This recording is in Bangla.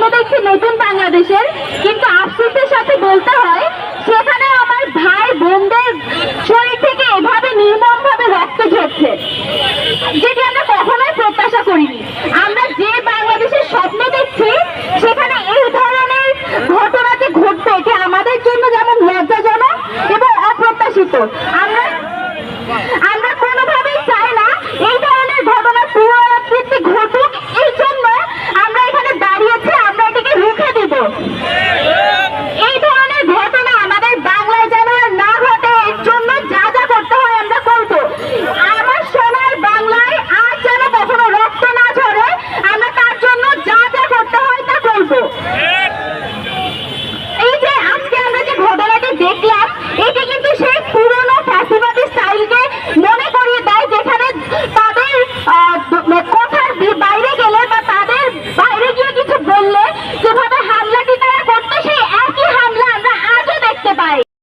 স্বপ্ন দেখছি নতুন বাংলাদেশের, কিন্তু আফসুসের সাথে বলতে হয়, সেখানে আমার ভাই বোনদের শরীর থেকে এভাবে নির্মম ভাবে রক্ত ঝরছে, যেটি আমরা কখনোই প্রত্যাশা করিনি। আমরা যে বাংলাদেশের স্বপ্ন দেখছি, সেখানে এই ধরনের ঘটনা যে ঘটবে, এটি আমাদের জন্য যেমন লজ্জাজনক এবং অপ্রত্যাশিত।